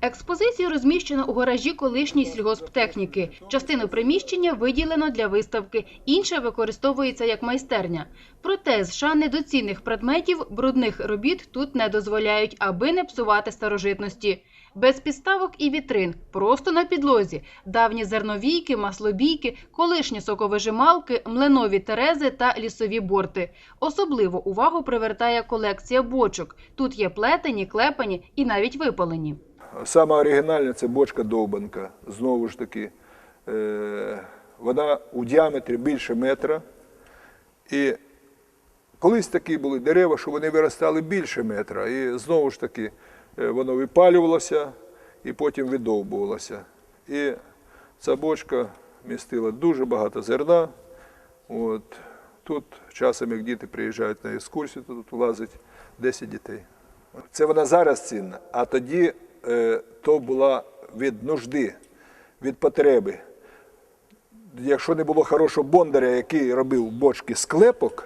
Експозицію розміщено у гаражі колишньої сільгосптехніки. Частину приміщення виділено для виставки, інше використовується як майстерня. Проте США недоцільних предметів брудних робіт тут не дозволяють, аби не псувати старожитності. Без підставок і вітрин, просто на підлозі, давні зерновійки, маслобійки, колишні соковижималки, млинові терези та лісові борти. Особливу увагу привертає колекція бочок. Тут є плетені, клепані і навіть випалені. Саме оригінальна це бочка довбанка. Знову ж таки, е, вона у діаметрі більше метра. І колись такі були дерева, що вони виростали більше метра. І знову ж таки е, воно випалювалося і потім видовбувалося. І ця бочка містила дуже багато зерна. От. Тут часом, як діти приїжджають на екскурсію, тут влазить 10 дітей. Це вона зараз цінна, а тоді то була від нужди, від потреби. Якщо не було хорошого бондаря, який робив бочки з клепок,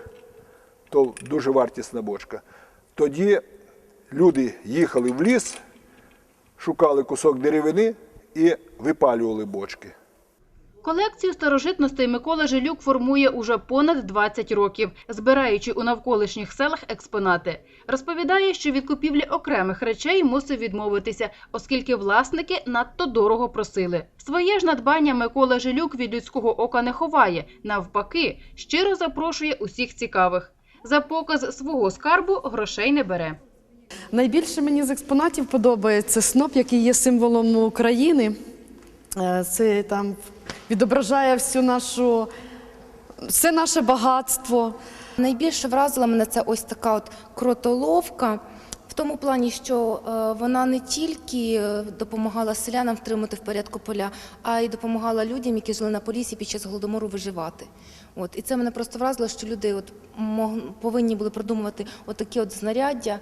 то дуже вартісна бочка. Тоді люди їхали в ліс, шукали кусок деревини і випалювали бочки. Колекцію старожитностей Микола Жилюк формує уже понад 20 років, збираючи у навколишніх селах експонати. Розповідає, що від купівлі окремих речей мусив відмовитися, оскільки власники надто дорого просили. Своє ж надбання Микола Жилюк від людського ока не ховає. Навпаки, щиро запрошує усіх цікавих. За показ свого скарбу грошей не бере. Найбільше мені з експонатів подобається сноп, який є символом України. Е, Це там відображає всю нашу, все наше багатство. Найбільше вразила мене це ось така от кротоловка. В тому плані, що е, вона не тільки е, допомагала селянам втримати в порядку поля, а й допомагала людям, які жили на полісі під час голодомору виживати. От і це мене просто вразило, що люди от мог- повинні були продумувати отакі от знаряддя,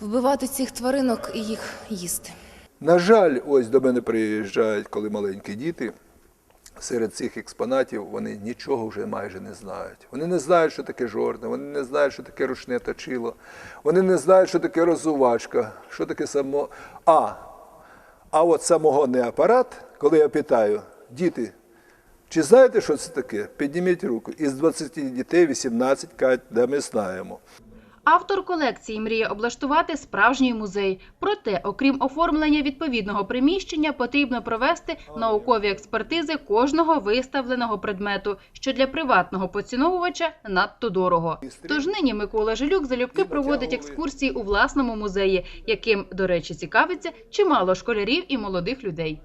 вбивати цих тваринок і їх їсти. На жаль, ось до мене приїжджають, коли маленькі діти. Серед цих експонатів вони нічого вже майже не знають. Вони не знають, що таке жорна, вони не знають, що таке ручне точило, вони не знають, що таке розувачка, що таке само. А, а от самогонний апарат, коли я питаю, діти, чи знаєте, що це таке? Підніміть руку. Із 20 дітей 18 кажуть, да ми знаємо. Автор колекції мріє облаштувати справжній музей. Проте, окрім оформлення відповідного приміщення, потрібно провести наукові експертизи кожного виставленого предмету, що для приватного поціновувача надто дорого. Тож нині Микола Жилюк залюбки проводить екскурсії у власному музеї, яким, до речі, цікавиться чимало школярів і молодих людей.